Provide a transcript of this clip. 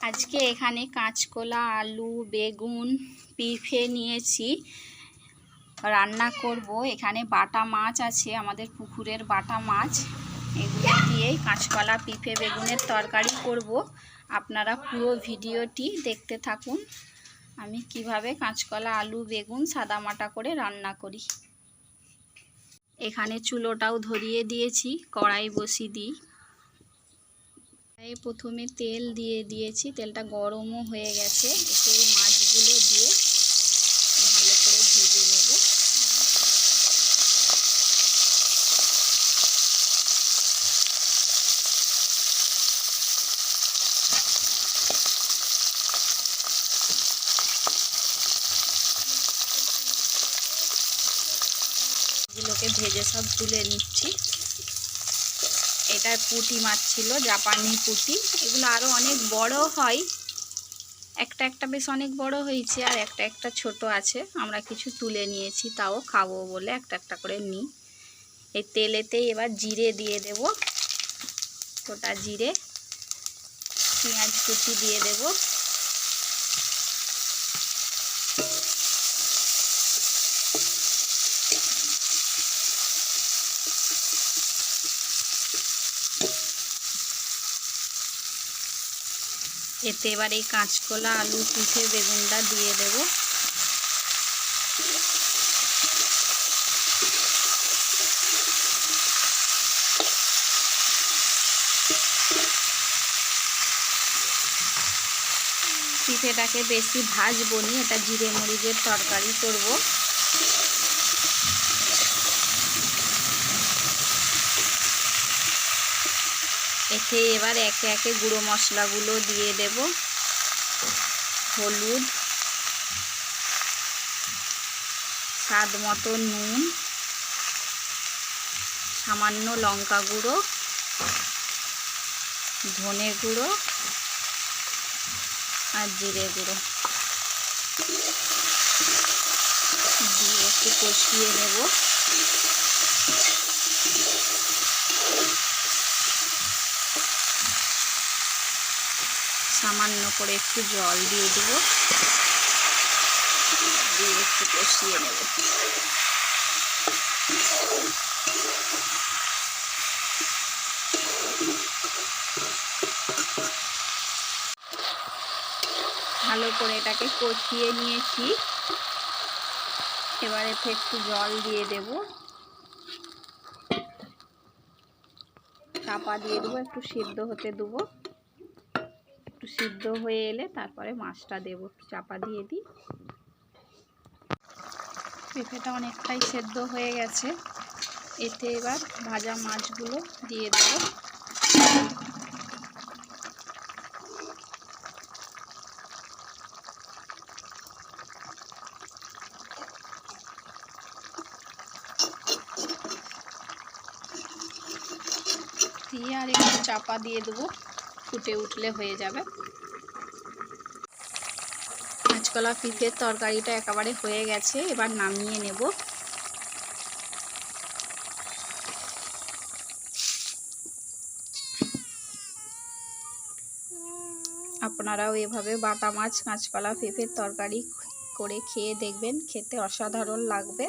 আজকে এখানে কাঁচকলা, আলু, বেগুন পিফে নিয়েছি। রান্না করব। এখানে বাটা মাছ আছে, আমাদের পুকুরের বাটা মাছ। এগুলো দিয়েই কাঁচকলা পিফে বেগুনের তরকারি করব। আপনারা পুরো ভিডিওটি দেখতে থাকুন। আমি কীভাবে কাঁচকলা, আলু, বেগুন সাদামাটা করে রান্না করি। এখানে চুলোটাও ধরিয়ে দিয়েছি, কড়াই বসি দিই। কড়াইয়ে প্রথমে তেল দিয়ে দিয়েছি, তেলটা গরমও হয়ে গেছে এই মাছগুলো দিয়ে ভালো করে ভেজে নেব। ভেজে সব তুলে নিচ্ছি। এটা পুঁটি মাছ ছিল, জাপানি পুঁটি। এগুলো আরও অনেক বড় হয়। একটা একটা বেশ অনেক বড় হয়েছে আর একটা একটা ছোট আছে। আমরা কিছু তুলে নিয়েছি, তাও খাব বলে একটা একটা করে নিই। এই তেলেতেই এবার জিরে দিয়ে দেব। গোটা জিরে, পেঁয়াজ কুচি দিয়ে দেব। এতে এবার এই কাঁচকলা, আলু পিঠে বেগুনটা দিয়ে দেব। পিঠেটাকে বেশি ভাজবো নি, এটা জিরে মরিচের তরকারি করব। এতে এবার একে একে গুঁড়ো মশলাগুলো দিয়ে দেব। হলুদ, স্বাদ মতো নুন, সামান্য লঙ্কা গুঁড়ো, ধনে গুঁড়ো আর জিরে গুঁড়ো। দিয়ে একটু কষিয়ে নেব। সামান্য করে একটু জল দিয়ে দেবো। দিয়ে একটু কষিয়ে নেব। ভালো করে এটাকে কষিয়ে নিয়েছি। এবার একটু জল দিয়ে দেব। চাপা দিয়ে দেবো, একটু সিদ্ধ হতে দেবো। সিদ্ধ হয়ে এলে তারপরে মাছটা দেবো চাপা দিয়ে দিই। পেঁপেটা অনেকটাই সেদ্ধ হয়ে গেছে। এতে এবার ভাজা মাছগুলো দিয়ে দেবো। দিয়ে আর একটু চাপা দিয়ে দেবো। ফুটে উঠলে হয়ে যাবে। কাঁচকলা পিঠের তরকারিটা একেবারে হয়ে গেছে, এবার নামিয়ে নেব। আপনারাও এভাবে বাটা মাছ, কাঁচকলা পেঁপের তরকারি করে খেয়ে দেখবেন, খেতে অসাধারণ লাগবে।